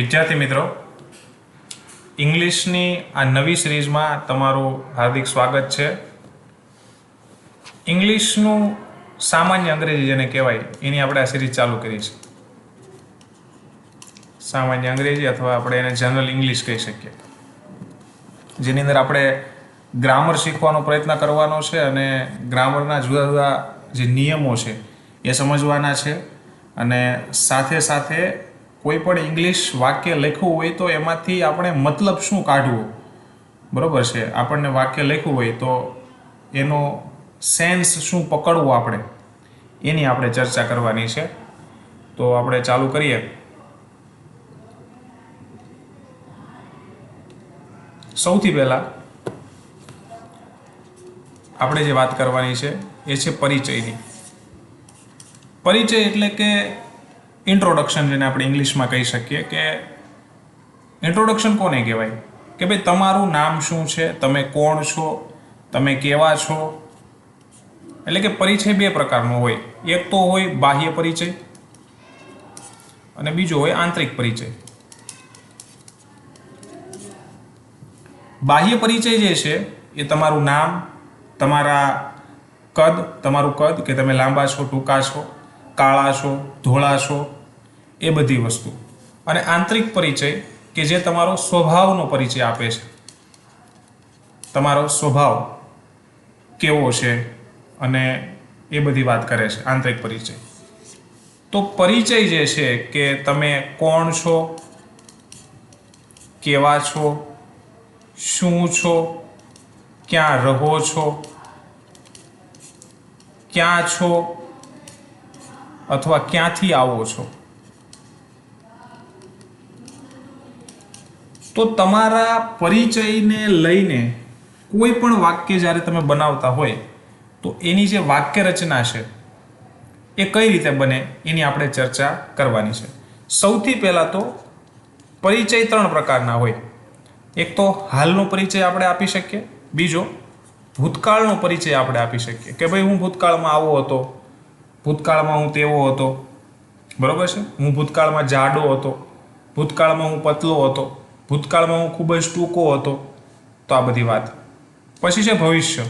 વિદ્યાર્થી મિત્રો, ઇંગ્લિશની આ નવી સિરીઝમાં તમારું હાર્દિક સ્વાગત છે. ઇંગ્લિશનું સામાન્ય અંગ્રેજી જેને કહેવાય, એની આપણે આ સિરીઝ ચાલુ કરી છે. સામાન્ય અંગ્રેજી અથવા આપણે એને જનરલ ઇંગ્લિશ કહી શકીએ. જેની અંદર આપણે ગ્રામર શીખવાનો પ્રયત્ન કરવાનો છે અને ગ્રામરના જુદા જુદા જે નિયમો છે એ સમજવાના છે અને સાથે સાથે કોઈ પણ ઇંગ્લિશ વાક્ય લખવું હોય તો એમાંથી આપણે મતલબ શું કાઢવો? બરોબર છે. આપણને વાક્ય લખવું હોય તો એનો સેન્સ શું પકડવું આપણે? એની આપણે ચર્ચા કરવાની છે. તો આપણે ચાલુ કરીએ. સૌથી પહેલાં આપણે જે વાત કરવાની છે એ છે પરિચયની. પરિચય એટલે કે ઇન્ટ્રોડક્શન જેને આપણે ઇંગ્લિશમાં કહી શકીએ કે ઇન્ટ્રોડક્શન કોને કહેવાય? કે ભાઈ તમારું નામ શું છે? તમે કોણ છો? તમે કેવા છો? એટલે કે પરિચય બે પ્રકારનો હોય. એક તો હોય બાહ્ય પરિચય અને બીજો હોય આંતરિક પરિચય. બાહ્ય પરિચય જે છે, એ તમારું નામ, તમારા કદ, તમારું કદ કે તમે લાંબા છો, ટૂંકા છો કાળા છો, ધોળા છો, એ બધી વસ્તુ. અને આંતરિક પરિચય કે જે તમારો સ્વભાવનો પરિચય આપે છે. તમારો સ્વભાવ કેવો છે અને એ બધી વાત કરે છે, આંતરિક પરિચય. તો પરિચય જે છે કે તમે કોણ છો, કેવા છો, શું છો, ક્યાં રહો છો, ક્યાં છો અથવા ક્યાંથી આવો છો? તો તમારા પરિચયને લઈને કોઈ પણ વાક્ય જ્યારે તમે બનાવતા હોય, તો એની જે વાક્ય રચના છે, એ કઈ રીતે બને એની આપણે ચર્ચા કરવાની છે. સૌથી પહેલાં તો પરિચય ત્રણ પ્રકારના હોય. એક તો હાલનો પરિચય આપણે આપી શકીએ, બીજો ભૂતકાળનો પરિચય આપણે આપી શકીએ કે ભાઈ હું ભૂતકાળમાં આવો હતો. ભૂતકાળમાં હું તેવો હતો. બરોબર છે? હું ભૂતકાળમાં જાડો હતો. ભૂતકાળમાં હું પતલો હતો. ભૂતકાળમાં હું ખૂબ જ ટૂંકો હતો. તો આ બધી વાત. પછી છે ભવિષ્ય.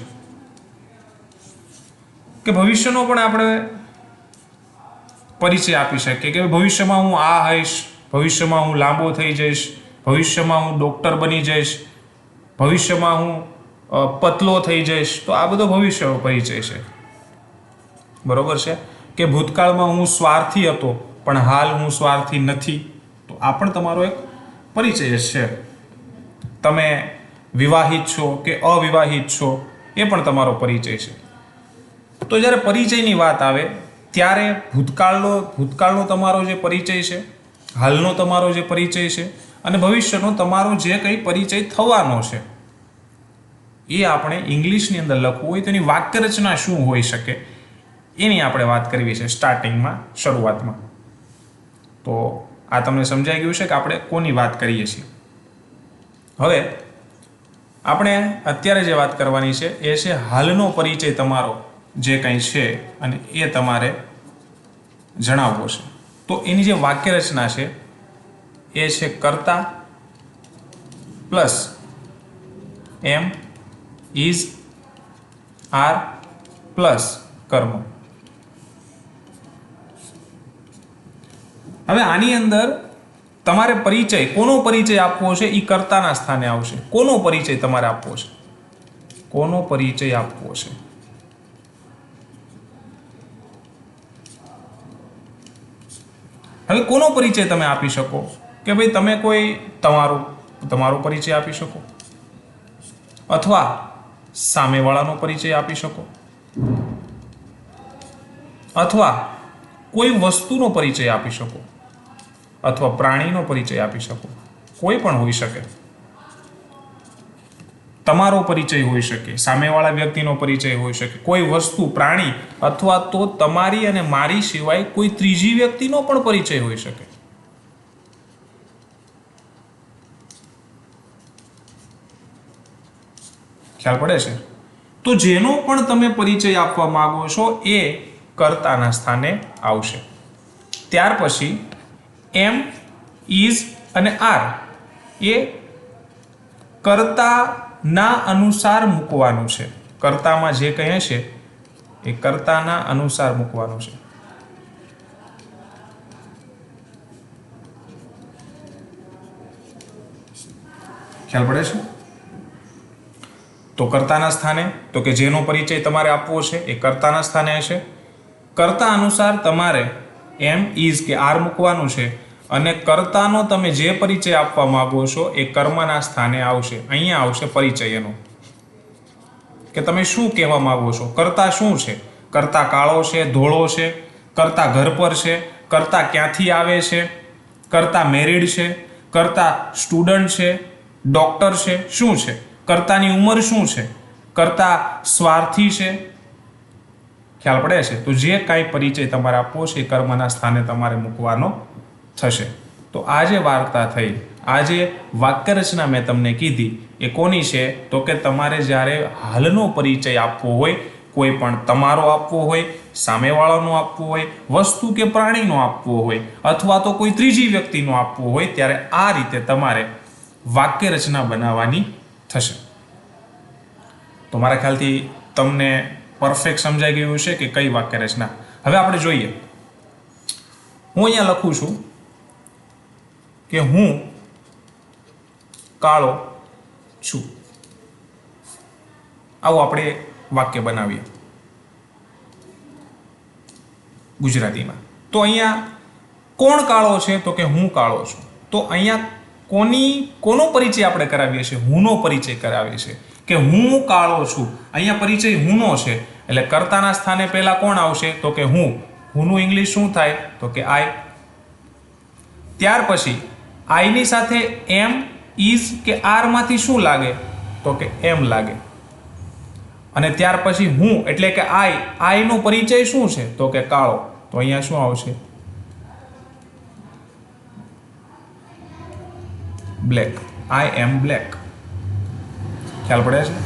કે ભવિષ્યનો પણ આપણે પરિચય આપી શકીએ કે ભવિષ્યમાં હું આ હઈશ, ભવિષ્યમાં હું લાંબો થઈ જઈશ, ભવિષ્યમાં હું ડૉક્ટર બની જઈશ, ભવિષ્યમાં હું પતલો થઈ જઈશ. તો આ બધો ભવિષ્ય પરિચય છે. બરોબર છે? કે ભૂતકાળમાં હું સ્વાર્થી હતો, પણ હાલ હું સ્વાર્થી નથી. તો આ પણ તમારો એક પરિચય છે. તમે વિવાહિત છો કે અવિવાહિત છો, એ પણ તમારો પરિચય છે. તો જ્યારે પરિચયની વાત આવે, ત્યારે ભૂતકાળનો ભૂતકાળનો તમારો જે પરિચય છે, હાલનો તમારો જે પરિચય છે, અને ભવિષ્યનો તમારો જે કંઈ પરિચય થવાનો છે, એ આપણે ઇંગ્લિશની અંદર લખવું હોય તો એની વાક્ય રચના શું હોઈ શકે એની આપણે વાત કરવી છે સ્ટાર્ટિંગમાં શરૂઆતમાં. તો આ તમને સમજાઈ ગયું છે કે આપણે કોની વાત કરીએ છીએ. હવે આપણે અત્યારે જે વાત કરવાની છે એ છે હાલનો પરિચય તમારો જે કંઈ છે અને એ તમારે જણાવવો છે. તો એની જે વાક્ય રચના છે એ છે કર્તા plus am is are plus કર્મ. હવે આની અંદર તમારે પરિચય, કોનો પરિચય આપવો છે એ કર્તાના સ્થાને આવશે. કોનો પરિચય તમારે આપવો છે? કોનો પરિચય આપવો છે? હવે કોનો પરિચય તમે આપી શકો? કે ભાઈ તમે કોઈ તમારો તમારો પરિચય આપી શકો? અથવા સામેવાળાનો પરિચય આપી શકો? અથવા કોઈ વસ્તુનો પરિચય આપી શકો? અથવા પ્રાણીનો પરિચય આપી શકો. કોઈ પણ હોઈ શકે. તમારો પરિચય હોઈ શકે, સામેવાળા વ્યક્તિનો પરિચય હોઈ શકે. કોઈ વસ્તુ, પ્રાણી અથવા તો તમારી અને મારી સિવાય કોઈ ત્રીજી વ્યક્તિનો પણ પરિચય હોઈ શકે. ખ્યાલ પડે છે? તો જેનો પણ તમે પરિચય આપવા માંગો છો એ કર્તાના સ્થાને આવશે. ત્યાર પછી એમ ઇઝ અને આર એ કર્તાના અનુસાર મૂકવાનું છે. કર્તામાં જે કહે છે એ કર્તાના અનુસાર મૂકવાનું છે. ખ્યાલ પડે છે? તો કર્તાના સ્થાને, તો કે જેનો પરિચય તમારે આપવો છે એ કર્તાના સ્થાને હશે. કર્તા અનુસાર તમારે એમ ઇઝ કે આર મૂકવાનું છે. અને કર્તાનો તમે જે પરિચય આપવા માંગો છો એ કર્મના સ્થાને આવશે. અહીંયા આવશે પરિચય એનો કે તમે શું કહેવા માગો છો? કર્તા શું છે? કર્તા કાળો છે, ધોળો છે, કર્તા ઘર પર છે, કર્તા ક્યાંથી આવે છે, કર્તા મેરિડ છે, કર્તા સ્ટુડન્ટ છે, ડોક્ટર છે, શું છે? કર્તાની ઉંમર શું છે? કર્તા સ્વાર્થી છે ખ્યાલ પડે છે? તો જે કાંઈ પરિચય તમારે આપવો છે એ કર્મના સ્થાને તમારે મૂકવાનો થશે. તો આ જે વાર્તા થઈ. આ જે વાક્ય રચના મેં તમને કીધી. એ કોની છે? તો કે તમારે જ્યારે હાલનો પરિચય આપવો હોય, કોઈ પણ તમારો આપવો હોય, સામેવાળાનો આપવો હોય, વસ્તુ કે પ્રાણીનો આપવો હોય, અથવા તો કોઈ ત્રીજી વ્યક્તિનો આપવો હોય, ત્યારે આ રીતે તમારે વાક્ય રચના બનાવવાની થશે. તો મારા ખ્યાલથી તમને પરફેક્ટ સમજાઈ ગયું છે કે કઈ વાક્ય રચના. હવે આપણે જોઈએ. હું અહીંયા લખું છું કે હું કાળો છું. આવું આપણે વાક્ય બનાવીએ. ગુજરાતીમાં. તો અહીંયા કોણ કાળો છે? તો કે હું કાળો છું. તો અહીંયા કોની, કોનો પરિચય આપણે કરાવીએ છીએ? હુંનો પરિચય કરાવીએ છીએ. કે હું કાળો છું. અહીંયા પરિચય હુંનો છે. એટલે કર્તાના સ્થાને પહેલાં કોણ આવશે? તો કે હું. હુંનું ઇંગ્લિશ શું થાય? તો કે આઈ. ત્યાર પછી, આઈની સાથે એમ ઇઝ કે આરમાંથી શું લાગે? તો કે એમ લાગે. અને ત્યાર પછી હું, એટલે કે આઈ. આઈનો પરિચય શું છે? તો કે કાળો. તો અહીંયા શું આવશે? બ્લેક. I am black. ખ્યાલ પડે છે?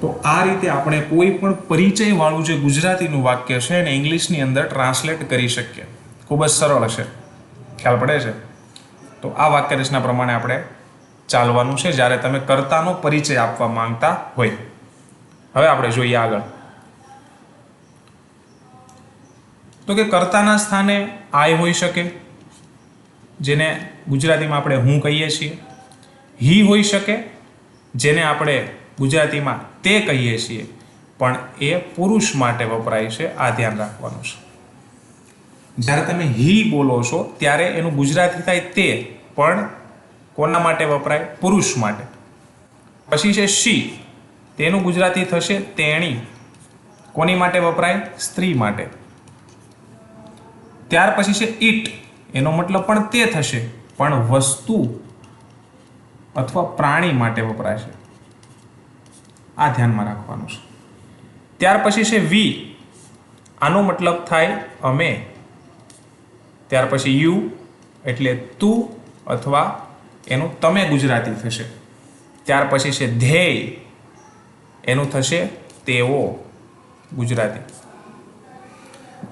તો આ રીતે આપણે કોઈ પણ પરિચયવાળું જે ગુજરાતીનું વાક્ય છે એને ઇંગ્લિશની અંદર ટ્રાન્સલેટ કરી શકીએ. ખૂબ જ સરળ છે ખ્યાલ પડે છે? તો આ વાક્ય રચના પ્રમાણે આપણે ચાલવાનું છે. જ્યારે તમે કર્તાનો પરિચય આપવા માંગતા હોય. હવે આપણે જોઈએ આગળ. તો કે કર્તાના સ્થાને આય હોઈ શકે, જેને ગુજરાતીમાં આપણે હું કહીએ છીએ. હી હોઈ શકે જેને આપણે ગુજરાતીમાં તે કહીએ છીએ. પણ એ પુરુષ માટે વપરાય છે, આ ધ્યાન રાખવાનું છે. જ્યારે તમે હી બોલો છો, ત્યારે એનું ગુજરાતી થાય તે, પણ કોના માટે વપરાય? પુરુષ માટે. પછી છે શી. તેનું ગુજરાતી થશે તેણી. કોની માટે વપરાય? સ્ત્રી માટે. ત્યાર પછી છે ઈટ. એનો મતલબ પણ તે થશે. પણ વસ્તુ અથવા પ્રાણી માટે વપરાય છે. આ ધ્યાનમાં રાખવાનું છે. ત્યાર પછી છે વી. આનો મતલબ થાય અમે. ત્યાર પછી યુ, એટલે તું અથવા એનું તમે ગુજરાતી થશે. ત્યાર પછી છે ધ્યેય. એનું થશે તેઓ, ગુજરાતી.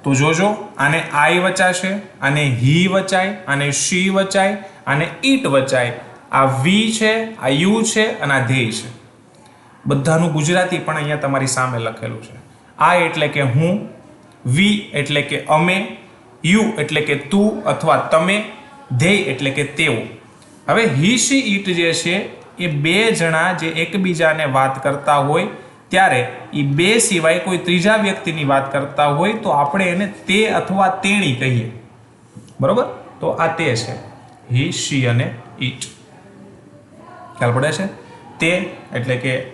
તો જોજો, આને આઈ વચાશે આને હી વચાય, આને શી વચાય, આને ઈટ વચાય. આ વી છે, આ યુ છે અને આ ધ્યેય છે. બધાનું ગુજરાતી પણ અહીંયા તમારી સામે લખેલું છે. આ એટલે કે હું, વી એટલે કે અમે, યુ એટલે કે તું અથવા તમે ધ્યેય એટલે કે તેઓ. હવે હી શી ઈટ જે છે, એ બે જણા જે એકબીજાને વાત કરતા હોય, ત્યારે એ બે સિવાય કોઈ ત્રીજા વ્યક્તિની વાત કરતા હોય, તો આપણે એને તે અથવા તેણી કહીએ. બરોબર? તો આ તે છે. હી, શી અને ઈટ. ખ્યાલ પડે છે? તે એટલે કે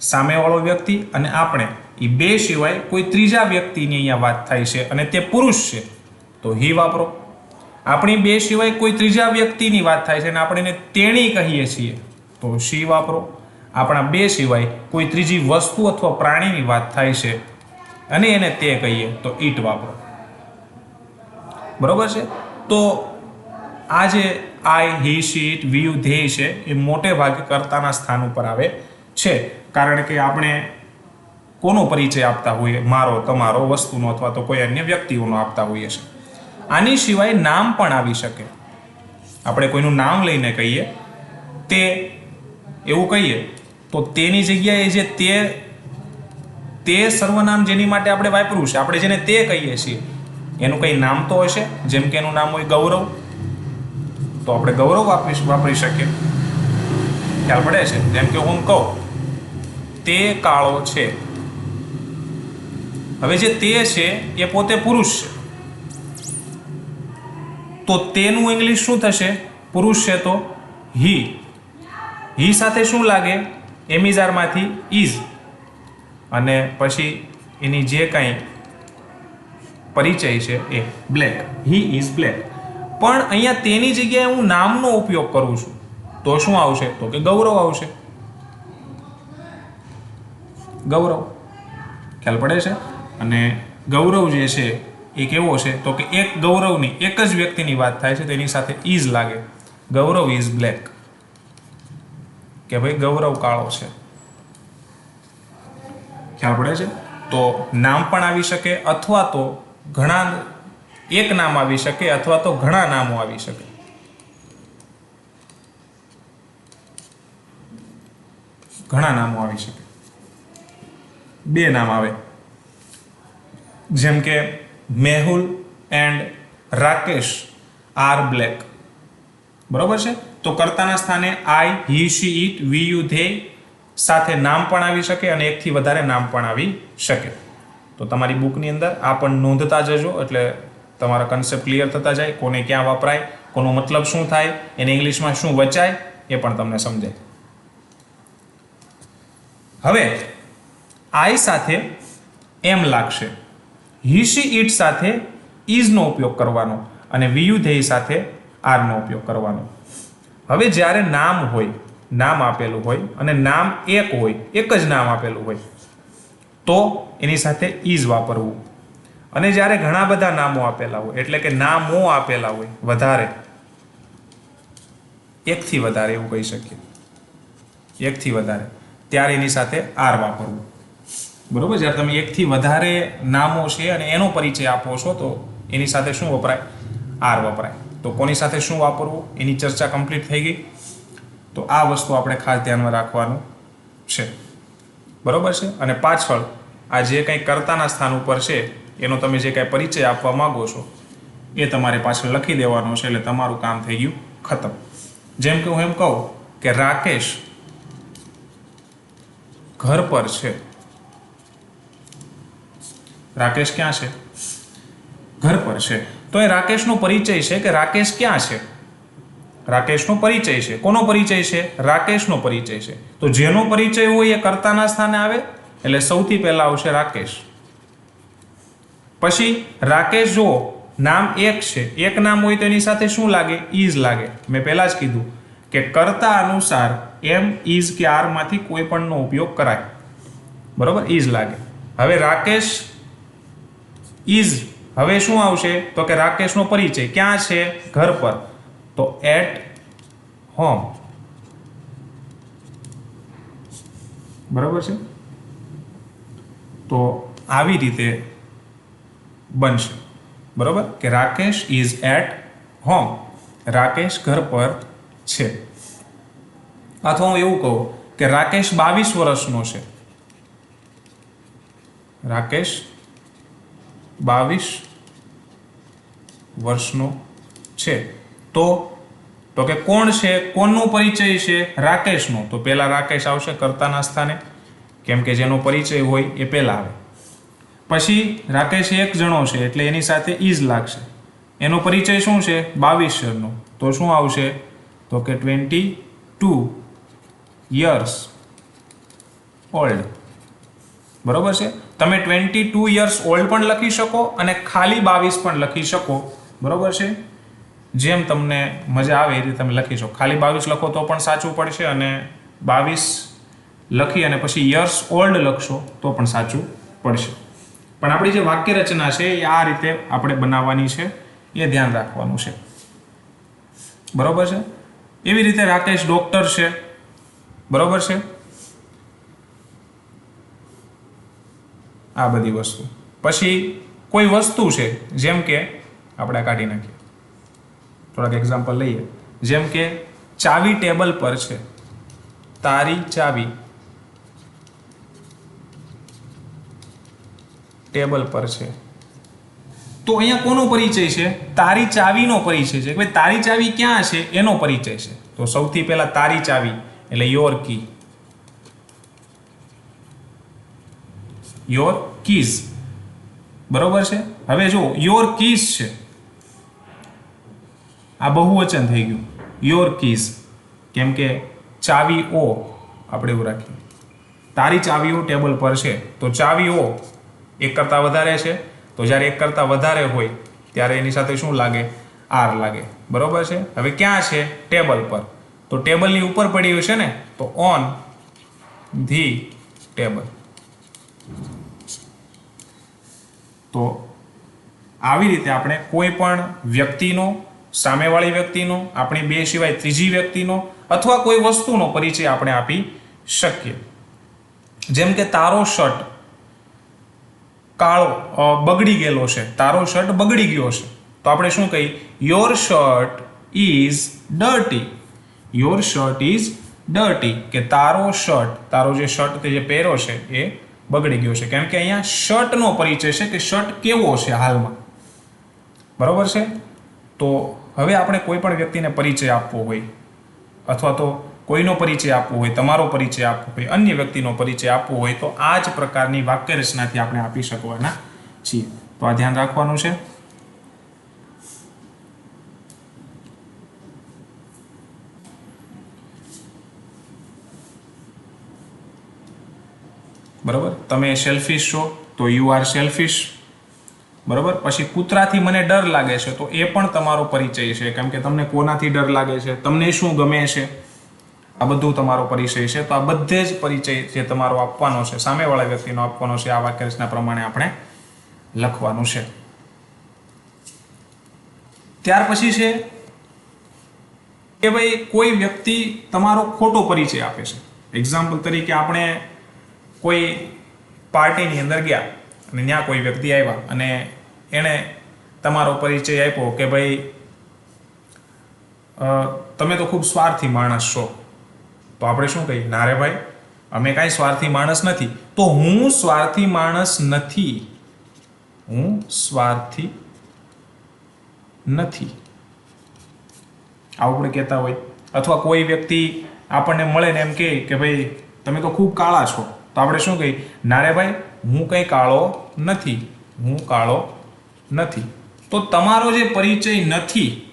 સામેવાળો વ્યક્તિ અને આપણે. એ બે સિવાય કોઈ ત્રીજા વ્યક્તિની અહીંયા વાત થાય છે અને તે પુરુષ છે. તો હી વાપરો. આપણી બે સિવાય કોઈ ત્રીજા વ્યક્તિની વાત થાય છે અને આપણે એને તેણી કહીએ છીએ. તો શી વાપરો? આપણા બે સિવાય કોઈ ત્રીજી વસ્તુ અથવા પ્રાણીની વાત થાય છે અને એને તે કહીએ, તો ઈટ વાપરો. બરોબર છે? તો આ જે આઈ, હી શીટ વ્યુ ધ્યેય છે, એ મોટે ભાગે કર્તાના સ્થાન ઉપર આવે છે. કારણ કે આપણે કોનો પરિચય આપતા હોઈએ? મારો, તમારો, વસ્તુનો અથવા તો કોઈ અન્ય વ્યક્તિઓનો આપતા હોઈએ છીએ આની સિવાય નામ પણ આવી શકે. આપણે કોઈનું નામ લઈને કહીએ, તે એવું કહીએ, તો તેની જગ્યાએ જે તે તે સર્વનામ જેની માટે આપણે વાપરવું છે, આપણે જેને તે કહીએ છીએ, એનું કંઈ નામ તો હશે? જેમ કે એનું નામ હોય ગૌરવ તો આપણે ગૌરવ વાપરી વાપરી શકીએ. ખ્યાલ પડે છે? જેમ કે હું કહું, તે કાળો છે. હવે જે તે છે, એ પોતે પુરુષ છે. તો તેનું ઇંગ્લિશ શું થશે? પુરુષ છે તો હી હી સાથે શું લાગે? એમિઝારમાંથી ઇઝ અને પછી એની જે કાંઈ પરિચય છે એ બ્લેક હી ઇઝ બ્લેક પણ અહીંયા તેની જગ્યાએ હું નામનો ઉપયોગ કરું છું. તો શું આવશે? તો કે ગૌરવ આવશે. ગૌરવ. ખ્યાલ પડે છે? અને ગૌરવ જે છે એ કેવો છે? તો કે એક ગૌરવની, એક જ વ્યક્તિની વાત થાય છે, તેની સાથે ઇઝ લાગે. Gaurav is black. કે ભાઈ ગૌરવ કાળો છે. ખ્યાલ પડે છે? તો નામ પણ આવી શકે, અથવા તો ઘણા એક નામ આવી શકે અથવા તો ઘણા નામો આવી શકે. ઘણા નામો આવી શકે. બે નામ આવે. જેમ કે Mehul and Rakesh are black. બરોબર છે? તો કર્તાના સ્થાને I, he, she it we, you, they સાથે નામ પણ આવી શકે અને એકથી વધારે નામ પણ આવી શકે. તો તમારી બુકની અંદર આ પણ નોંધતા જજો એટલે તમારા કન્સેપ્ટ ક્લિયર થતા જાય, કોને ક્યાં વપરાય, કોનો મતલબ શું થાય, એને ઇંગ્લિશમાં શું વચાય, એ પણ તમને સમજાય. હવે આઈ સાથે એમ લાગશે. હિશી ઇટ સાથે ઇઝનો ઉપયોગ કરવાનો અને વિયુ ધેય સાથે આરનો ઉપયોગ કરવાનો. હવે જ્યારે નામ હોય, નામ આપેલું હોય અને નામ એક હોય, એક જ નામ આપેલું હોય, તો એની સાથે ઇઝ વાપરવું. અને જ્યારે ઘણા બધા નામો આપેલા હોય, એટલે કે નામો આપેલા હોય, વધારે, એકથી વધારે એવું કહી શકીએ. એકથી વધારે. ત્યારે એની સાથે આર વાપરવું. બરોબર? જ્યારે તમે એકથી વધારે નામો છે અને એનો પરિચય આપો છો, તો એની સાથે શું વપરાય? આર વપરાય. તો કોની સાથે શું વાપરવું? એની ચર્ચા કમ્પ્લીટ થઈ ગઈ. તો આ વસ્તુ આપણે ખાસ ધ્યાનમાં રાખવાનું છે. બરોબર છે? અને પાછળ આ જે કંઈ કર્તાના સ્થાન ઉપર છે એનો તમે જે કાંઈ પરિચય આપવા માંગો છો, એ તમારે પાછળ લખી દેવાનો છે એટલે તમારું કામ થઈ ગયું ખતમ. જેમ કે હું એમ કહું કે રાકેશ ઘર પર છે. રાકેશ ક્યાં છે? ઘર પર છે. તો એ રાકેશનો પરિચય છે કે રાકેશ ક્યાં છે? રાકેશનો પરિચય છે. કોનો પરિચય છે? રાકેશનો પરિચય છે. તો જેનો પરિચય હોય એ કર્તાના સ્થાને આવે, એટલે સૌથી પહેલા આવશે રાકેશ. પછી રાકેશ જુઓ, નામ એક છે. એક નામ હોય તો એની સાથે શું લાગે? ઇઝ લાગે. મેં પહેલાં જ કીધું કે કર્તા અનુસાર એમ ઇઝ કે આરમાંથી કોઈ પણનો ઉપયોગ કરાય. બરોબર? ઇઝ લાગે. હવે રાકેશ ઇઝ હવે શું આવશે? તો કે રાકેશનો પરિચય. ક્યાં છે? ઘર પર. તો એટ હોમ બરાબર છે? તો આવી રીતે બનશે. બરાબર? કે Rakesh is at home Rakesh ઘર પર છે. અથવા હું એવું કહું કે રાકેશ બાવીસ વર્ષનો છે. રાકેશ બાવીસ વર્ષનો છે. તો તો કે કોણ છે? કોનો પરિચય છે? રાકેશનો. તો પેલા રાકેશ આવશે કર્તાના સ્થાને. કેમ કે જેનો પરિચય હોય એ પહેલા આવે. પછી રાકેશ એક જણો છે એટલે એની સાથે ઈજ લાગશે. એનો પરિચય શું છે? બાવીસ શરનો તો શું આવશે? તો કે ટ્વેન્ટી ટુ યર્સ ઓલ્ડ. બરોબર છે? તમે ટ્વેન્ટી ટુ યર્સ ઓલ્ડ પણ લખી શકો અને ખાલી બાવીસ પણ લખી શકો. બરોબર છે? જેમ તમને મજા આવે એ રીતે તમે લખી શકો. ખાલી બાવીસ લખો તો પણ સાચું પડશે અને બાવીસ લખી અને પછી યર્સ ઓલ્ડ લખશો તો પણ સાચું પડશે. પણ આપણી જે વાક્ય રચના છે, એ આ રીતે આપણે બનાવવાની છે, એ ધ્યાન રાખવાનું છે. બરોબર છે? એવી રીતે રાકેશ ડોક્ટર છે. બરોબર છે? આ બધી વસ્તુ. પછી કોઈ વસ્તુ છે, જેમ કે આપણે કાઢી નાખીએ. થોડાક એક્ઝામ્પલ લઈએ. જેમ કે ચાવી ટેબલ પર છે. તારી ચાવી. ટેબલ પર છે. તો અહીંયા કોનો પરિચય છે? તારી ચાવીનો પરિચય છે. કે ભાઈ તારી ચાવી ક્યાં છે? એનો પરિચય છે. તો સૌથી પહેલા તારી ચાવી, એટલે યોર કી યોર કીઝ બરોબર છે? હવે જો યોર કીઝ છે. આ બહુવચન થઈ ગયું. યોર કીઝ કેમ કે ઓ આપણે એવું રાખીએ. તારી ચાવીઓ ટેબલ પર છે. તો ચાવીઓ એક કરતાં વધારે છે. તો જ્યારે એક કરતાં વધારે હોય, ત્યારે એની સાથે શું લાગે? આર લાગે. બરોબર છે? હવે ક્યાં છે? ટેબલ પર. તો ટેબલની ઉપર પડ્યું છે ને, તો ઓન ધી ટેબલ. તો આવી રીતે આપણે કોઈ પણ વ્યક્તિનો, સામેવાળી વ્યક્તિનો, આપણી બે સિવાય ત્રીજી વ્યક્તિનો અથવા કોઈ વસ્તુનો પરિચય આપણે આપી શકીએ. જેમ કે તારો શર્ટ. કાળો બગડી ગયેલો છે. તારો શર્ટ બગડી ગયો છે. તો આપણે શું કહી? Your shirt is dirty your shirt is dirty કે તારો શર્ટ તારો જે શર્ટ તે જે પહેર્યો છે એ બગડી ગયો છે. કેમ કે અહીંયા શર્ટનો પરિચય છે કે શર્ટ કેવો છે હાલમાં. બરાબર છે? તો હવે આપણે કોઈ પણ વ્યક્તિને પરિચય આપવો હોય, અથવા તો કોઈનો પરિચય આપવો હોય, તમારો પરિચય આપવો હોય, અન્ય વ્યક્તિનો પરિચય આપવો હોય, તો આ જ પ્રકારની વાક્ય રચનાથી આપણે આપી શકવાના છીએ. તો આ ધ્યાન રાખવાનું છે. બરાબર? તમે સેલ્ફિશ છો, તો યુ આર સેલ્ફિશ બરાબર? પછી કૂતરાથી મને ડર લાગે છે, તો એ પણ તમારો પરિચય છે. કેમ કે તમને કોનાથી ડર લાગે છે? તમને શું ગમે છે? આ બધું તમારો પરિચય છે. તો આ બધે જ પરિચય જે તમારો આપવાનો છે, સામેવાળા વ્યક્તિનો આપવાનો છે, આ વાક્ય પ્રમાણે આપણે લખવાનું છે. ત્યાર પછી છે કે ભાઈ કોઈ વ્યક્તિ તમારો ખોટો પરિચય આપે છે. એક્ઝામ્પલ તરીકે આપણે કોઈ પાર્ટીની અંદર ગયા અને ત્યાં કોઈ વ્યક્તિ આવ્યા અને એણે તમારો પરિચય આપ્યો કે ભાઈ તમે તો ખૂબ સ્વાર્થી માણસ છો. તો આપણે શું કહીએ? ના ભાઈ, અમે કાંઈ સ્વાર્થી માણસ નથી. તો હું સ્વાર્થી માણસ નથી. હું સ્વાર્થી નથી. આવું આપણે કહેતા હોય. અથવા કોઈ વ્યક્તિ આપણને મળે ને એમ કહે કે ભાઈ, તમે તો ખૂબ કાળા છો. તો આપણે શું કહીએ? ના ભાઈ, હું કંઈ કાળો નથી. હું કાળો નથી. તો તમારો જે પરિચય નથી,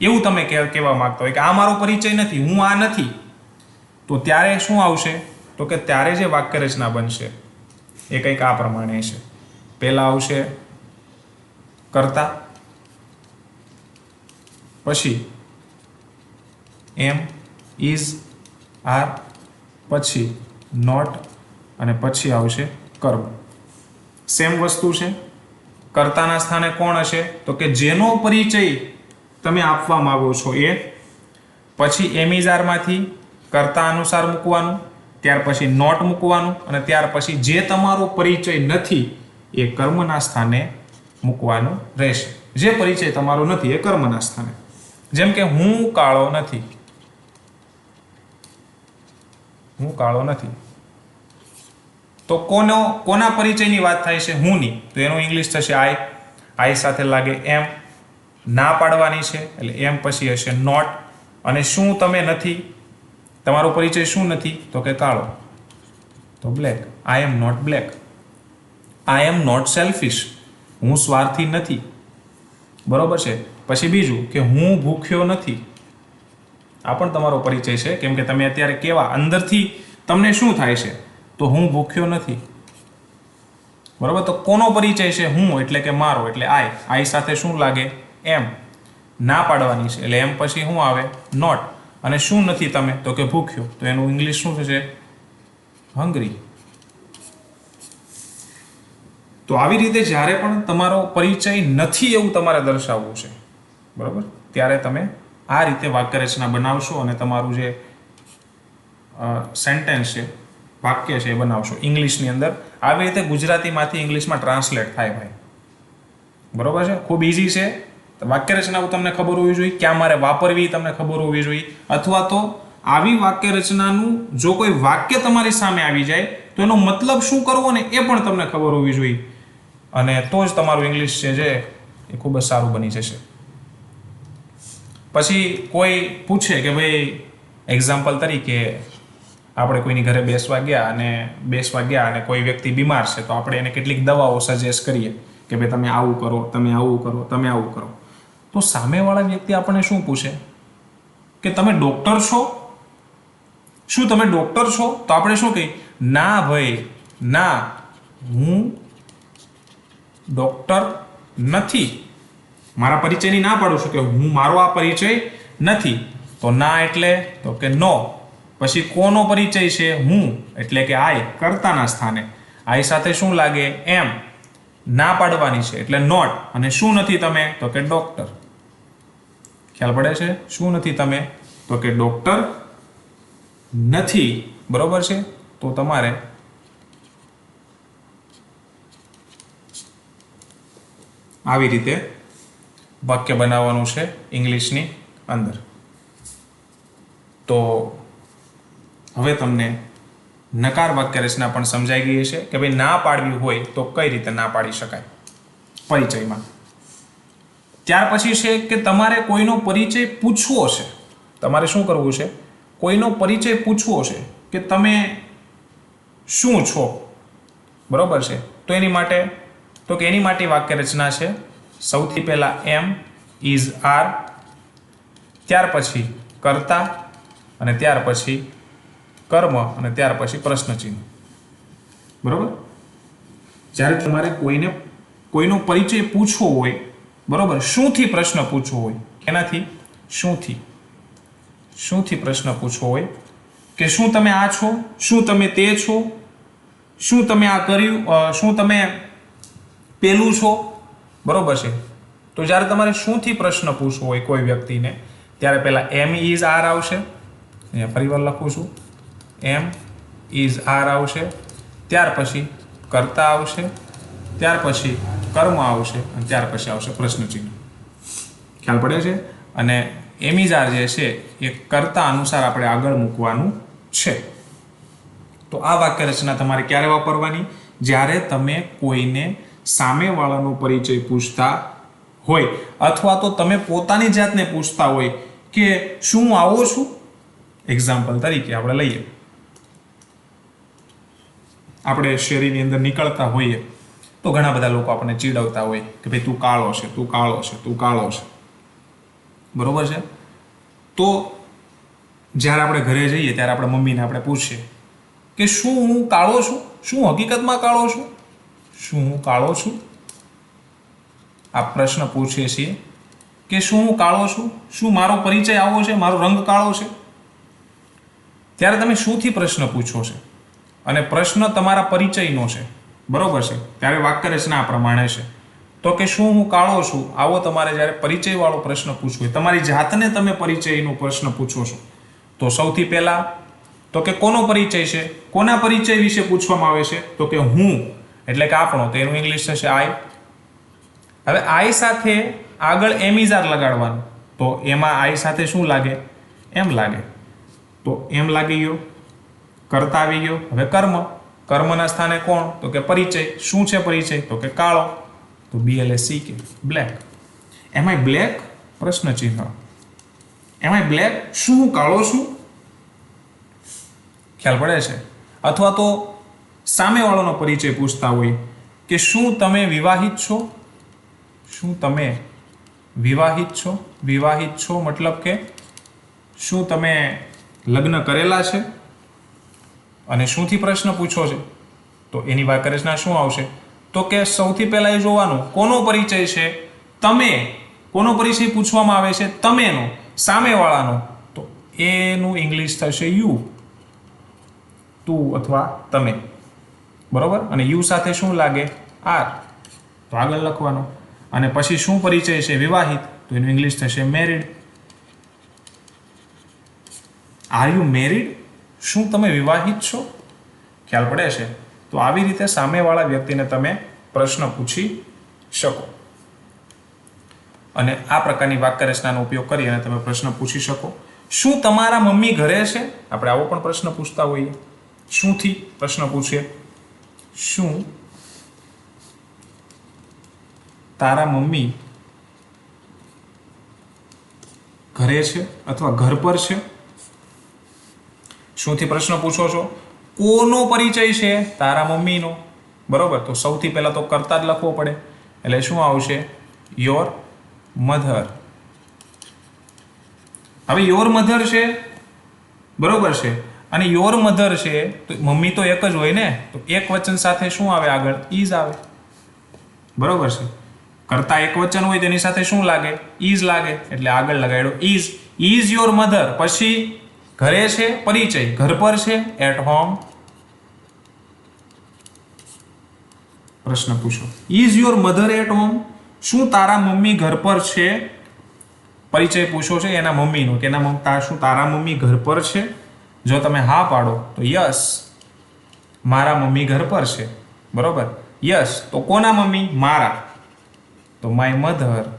એવું તમે કહેવા માંગતા હોય કે આ મારો પરિચય નથી, હું આ નથી. તો ત્યારે શું આવશે? તો કે ત્યારે જે વાક્ય રચના બનશે, એ કંઈક આ પ્રમાણે છે. પહેલાં આવશે કરતા, પછી એમ ઇઝ આર, પછી નોટ, અને પછી આવશે કર્મ સેમ વસ્તુ છે. કર્તાના સ્થાને કોણ હશે? તો કે જેનો પરિચય તમે આપવા માગો છો એ. પછી એમિઝારમાંથી કર્તા અનુસાર મૂકવાનું, ત્યાર પછી નોટ મૂકવાનું અને ત્યાર પછી જે તમારો પરિચય નથી, એ કર્મના સ્થાને મૂકવાનું રહેશે. જે પરિચય તમારો નથી, એ કર્મના સ્થાને. જેમ કે હું કાળો નથી. હું કાળો નથી. તો કોનો, કોના પરિચયની વાત થાય છે હુંની? તો એનું ઇંગ્લિશ થશે આઈ. આઈ સાથે લાગે એમ. ના પાડવાની છે, એટલે એમ પછી હશે નોટ. અને શું તમે નથી તમારો પરિચય શું નથી? તો કે કાળો. તો black I am not black I am not selfish હું સ્વાર્થી નથી. બરોબર છે? પછી બીજું કે હું ભૂખ્યો નથી. આ પણ તમારો પરિચય છે. કેમ કે તમે અત્યારે કેવા? અંદરથી તમને શું થાય છે? તો હું ભૂખ્યો નથી. બરોબર? તો કોનો પરિચય છે? હું, એટલે કે મારો. એટલે આઈ આઈ સાથે શું લાગે? એમ ના પાડવાની છે. એટલે એમ પછી શું આવે? નોટ અને શું નથી તમે? તો કે ભૂખ્યો. તો એનું ઇંગ્લિશ શું થશે? હંગરી તો આવી રીતે જ્યારે પણ તમારો પરિચય નથી એવું તમારે દર્શાવવું છે, બરાબર? ત્યારે તમે આ રીતે વાક્ય રચના બનાવશો અને તમારું જે સેન્ટેન્સ છે, વાક્ય છે એ બનાવશો ઇંગ્લિશની અંદર. આવી રીતે ગુજરાતીમાંથી ઇંગ્લિશમાં ટ્રાન્સલેટ થાય ભાઈ. બરાબર છે? ખૂબ ઇઝી છે. વાક્ય રચનાઓ તમને ખબર હોવી જોઈએ, ક્યાં મારે વાપરવી તમને ખબર હોવી જોઈએ. અથવા તો આવી વાક્ય રચનાનું જો કોઈ વાક્ય તમારી સામે આવી જાય, તો એનો મતલબ શું કરવો ને એ પણ તમને ખબર હોવી જોઈએ. અને તો જ તમારું ઇંગ્લિશ છે જે એ ખૂબ જ સારું બની જશે. પછી કોઈ પૂછે કે ભાઈ એક્ઝામ્પલ તરીકે આપણે કોઈની ઘરે બેસવા ગયા અને બેસવા ગયા અને કોઈ વ્યક્તિ બીમાર છે, તો આપણે એને કેટલીક દવાઓ સજેસ્ટ કરીએ કે ભાઈ, તમે આવું કરો, તમે આવું કરો, તમે આવું કરો. તો સામેવાળા વ્યક્તિ આપણને શું પૂછે? કે તમે ડોક્ટર છો? શું તમે ડોક્ટર છો? તો આપણે શું કહીએ? ના ભાઈ, ના. હું ડોક્ટર નથી. મારા પરિચયની ના પાડું છું કે હું, મારો આ પરિચય નથી. તો ના એટલે તો કે નો. પછી કોનો પરિચય છે? હું. એટલે કે આય, કરતાના સ્થાને. આય સાથે શું લાગે? એમ. ના પાડવાની છે. એટલે નોટ. અને શું નથી તમે? તો કે ડોક્ટર. ખ્યાલ પડે છે? શું નથી તમે? તો કે ડોક્ટર નથી. બરોબર છે? તો તમારે આવી રીતે વાક્ય બનાવવાનું છે ઇંગ્લિશની અંદર. તો હવે તમને નકાર વાક્ય રચના પણ સમજાઈ ગઈ છે કે ભાઈ ના પાડવી હોય તો કઈ રીતે ના પાડી શકાય? પરિચયમાં. ત્યાર પછી છે કે તમારે કોઈનો પરિચય પૂછવો છે. તમારે શું કરવું છે? કોઈનો પરિચય પૂછવો છે કે તમે શું છો? બરાબર છે? તો એની માટે, તો કે એની માટે વાક્ય રચના છે. સૌથી પહેલા એમ ઇઝ આર, ત્યાર પછી કર્તા, અને ત્યાર પછી કર્મ, અને ત્યાર પછી પ્રશ્નચિહ્ન. બરાબર? જ્યારે તમારે કોઈને, કોઈનો પરિચય પૂછવો હોય બરોબર? શુંથી પ્રશ્ન પૂછવો હોય. એનાથી શુંથી. શુંથી પ્રશ્ન પૂછવો હોય કે શું તમે આ છો? શું તમે તે છો? શું તમે આ કર્યું? શું તમે પેલું છો? બરોબર છે. તો જ્યારે તમારે શુંથી પ્રશ્ન પૂછવો હોય કોઈ વ્યક્તિને, ત્યારે પહેલાં એમ ઇઝ આર આવશે. અહીંયા ફરીવાર લખું છું. એમ ઇઝ આર આવશે. ત્યાર પછી કર્તા આવશે. ત્યાર પછી કર્મ આવશે અને ત્યાર પછી આવશે પ્રશ્નચિહ્ન. ખ્યાલ પડે છે? અને એમિઝાર જે છે, એ કર્તા અનુસાર આપણે આગળ મૂકવાનું છે. તો આ વાક્ય રચના તમારે ક્યારે વાપરવાની? જ્યારે તમે કોઈને સામેવાળાનો પરિચય પૂછતા હોય, અથવા તો તમે પોતાની જાતને પૂછતા હોય કે શું આવો છું? એક્ઝામ્પલ તરીકે આપણે લઈએ. આપણે શેરીની અંદર નીકળતા હોઈએ. તો ઘણા બધા લોકો આપણને ચીડવતા હોય કે ભાઈ તું કાળો છે, તું કાળો છે, તું કાળો છે. બરોબર છે? તો જ્યારે આપણે ઘરે જઈએ ત્યારે આપણે મમ્મીને આપણે પૂછીએ કે શું હું કાળો છું? શું હકીકતમાં કાળો છું? શું હું કાળો છું? આ પ્રશ્ન પૂછીએ છીએ કે શું હું કાળો છું? શું મારો પરિચય આવો છે? મારો રંગ કાળો છે? ત્યારે તમે શુંથી પ્રશ્ન પૂછો છે. અને પ્રશ્ન તમારા પરિચયનો છે. બરોબર છે? ત્યારે વાક્ય રચના આ પ્રમાણે છે. તો કે શું હું કાળો છું? આવો તમારે જ્યારે પરિચયવાળો પ્રશ્ન પૂછવો તમારી જાતને તમે પરિચયનો પ્રશ્ન પૂછો છો. તો સૌથી પહેલાં, તો કે કોનો પરિચય છે? કોના પરિચય વિશે પૂછવામાં આવે છે? તો કે હું. એટલે કે આપણો, તો એનું ઇંગ્લિશ થશે આઈ હવે આઈ સાથે આગળ એમિઝાર લગાડવાનું. તો એમાં આઈ સાથે શું લાગે? એમ લાગે. તો એમ લાગી ગયો. કરતા આવી ગયો. હવે કર્મ. કર્મના સ્થાને કોણ? તો કે પરિચય. શું છે પરિચય? તો કે કાળો. તો B L C K black એમાંય બ્લેક પ્રશ્ન ચિહ્ન. એમાંય બ્લેક શું કાળો શું ખ્યાલ પડે છે. અથવા તો સામેવાળાનો પરિચય પૂછતા હોય કે શું તમે વિવાહિત છો? શું તમે વિવાહિત છો? વિવાહિત છો મતલબ કે શું તમે લગ્ન કરેલા છે? અને શુંથી પ્રશ્ન પૂછો છે? તો એની વાક્યરચના શું આવશે? તો કે સૌથી પહેલા એ જોવાનું, કોનો પરિચય છે? તમે, કોનો પરિચય પૂછવામાં આવે છે? તમેનો, સામેવાળાનો? તો એનું ઇંગ્લિશ થશે યુ. તું અથવા તમે. બરોબર? અને યુ સાથે શું લાગે? આર. તો આગળ લખવાનો. અને પછી શું પરિચય છે? વિવાહિત. તો એનું ઇંગ્લિશ થશે મેરિડ. આર યુ મેરિડ શું તમે વિવાહિત છો? ખ્યાલ પડે છે? તો આવી રીતે સામેવાળા વ્યક્તિને તમે પ્રશ્ન પૂછી શકો. અને આ પ્રકારની વાક્ય રચનાનો ઉપયોગ કરી અને તમે પ્રશ્ન પૂછી શકો. શું તમારા મમ્મી ઘરે છે? આપણે આવો પણ પ્રશ્ન પૂછતા હોઈએ. શુંથી પ્રશ્ન પૂછીએ. શું તારા મમ્મી ઘરે છે અથવા ઘર પર છે? શુંથી પ્રશ્ન પૂછો છો? કોનો પરિચય છે? તારા મમ્મીનો. બરોબર? તો સૌથી પહેલાં તો કરતા જ લખવો પડે. એટલે શું આવશે? યોર મધર હવે યોર મધર છે? બરોબર છે. અને યોર મધર છે, તો મમ્મી તો એક જ હોય ને? તો એક વચન સાથે શું આવે આગળ? ઈઝ આવે. બરોબર છે. કરતા એક વચન હોય તેની સાથે શું લાગે? ઈઝ લાગે. એટલે આગળ લગાડ્યો. ઈઝ ઈઝ યોર મધર પછી ઘરે છે, પરિચય, ઘર પર છે એટ હોમ પ્રશ્ન પૂછો. Is your mother at home શું તારા મમ્મી ઘર પર છે? પરિચય પૂછો છે, એના મમ્મીનો, કે એના તા- શું તારા મમ્મી ઘર પર છે? જો તમે હા પાડો, તો યસ મારા મમ્મી ઘર પર છે. બરોબર? યસ તો કોના મમ્મી? મારા. તો માય મધર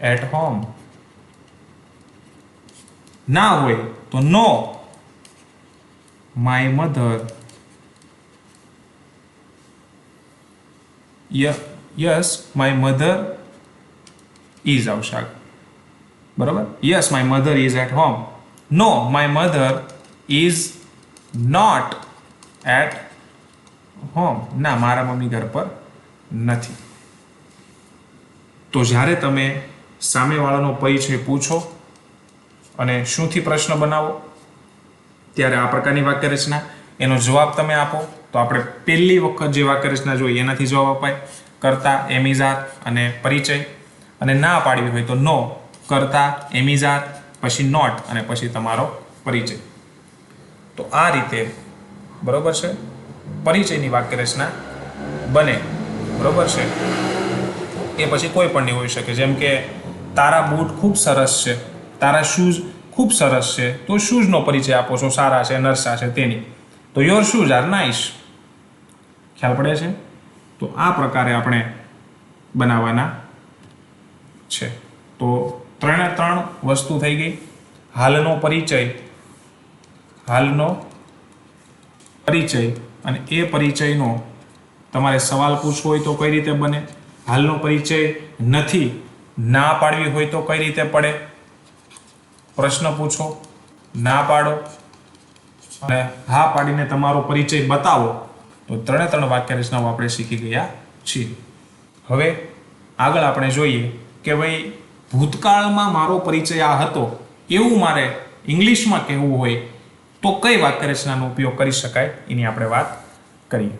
એટ હોમ ના હોય તો no. My mother yes my mother is આવશે આગળ. બરાબર? Yes my mother is at home no my mother is not at home ના, મારા મમ્મી ઘર પર નથી. તો જ્યારે તમે સામેવાળાનો પરિચય પૂછો અને શુંથી પ્રશ્ન બનાવો. ત્યારે આ પ્રકારની વાક્ય રચના એનો જવાબ તમે આપો. તો આપણે પહેલી વખત જે વાક્ય રચના જોઈએ એનાથી જવાબ અપાય. કરતા એમિઝાત અને પરિચય. અને ના પાડવી હોય તો નો. કરતા એમિઝાત પછી નોટ, અને પછી તમારો પરિચય. તો આ રીતે, બરોબર છે? પરિચયની વાક્ય રચના બને. બરોબર છે? એ પછી કોઈ પણ નહીં હોઈ શકે. જેમ કે, તારા બૂટ ખૂબ સરસ છે. તારા શૂઝ ખૂબ સરસ છે. તો શૂઝનો પરિચય આપો છો, સારા છે, નરસા છે, તેની. તો યોર શૂઝ આર નાઇસ ખ્યાલ પડે છે? તો આ પ્રકારે આપણે બનાવવાના છે. તો ત્રણે ત્રણ વસ્તુ થઈ ગઈ. હાલનો પરિચય. હાલનો પરિચય. અને એ પરિચયનો તમારે સવાલ પૂછવો હોય તો કઈ રીતે બને? હાલનો પરિચય નથી. ના પાડવી હોય તો કઈ રીતે પડે? પ્રશ્ન પૂછો, ના પાડો અને હા પાડીને તમારો પરિચય બતાવો, તો ત્રણે ત્રણ વાક્ય રચનાઓ આપણે શીખી ગયા છીએ. હવે આગળ આપણે જોઈએ કે ભાઈ, ભૂતકાળમાં મારો પરિચય આ હતો, એવું મારે ઇંગ્લિશમાં કહેવું હોય, તો કઈ વાક્ય રચનાનો ઉપયોગ કરી શકાય? એની આપણે વાત કરીએ.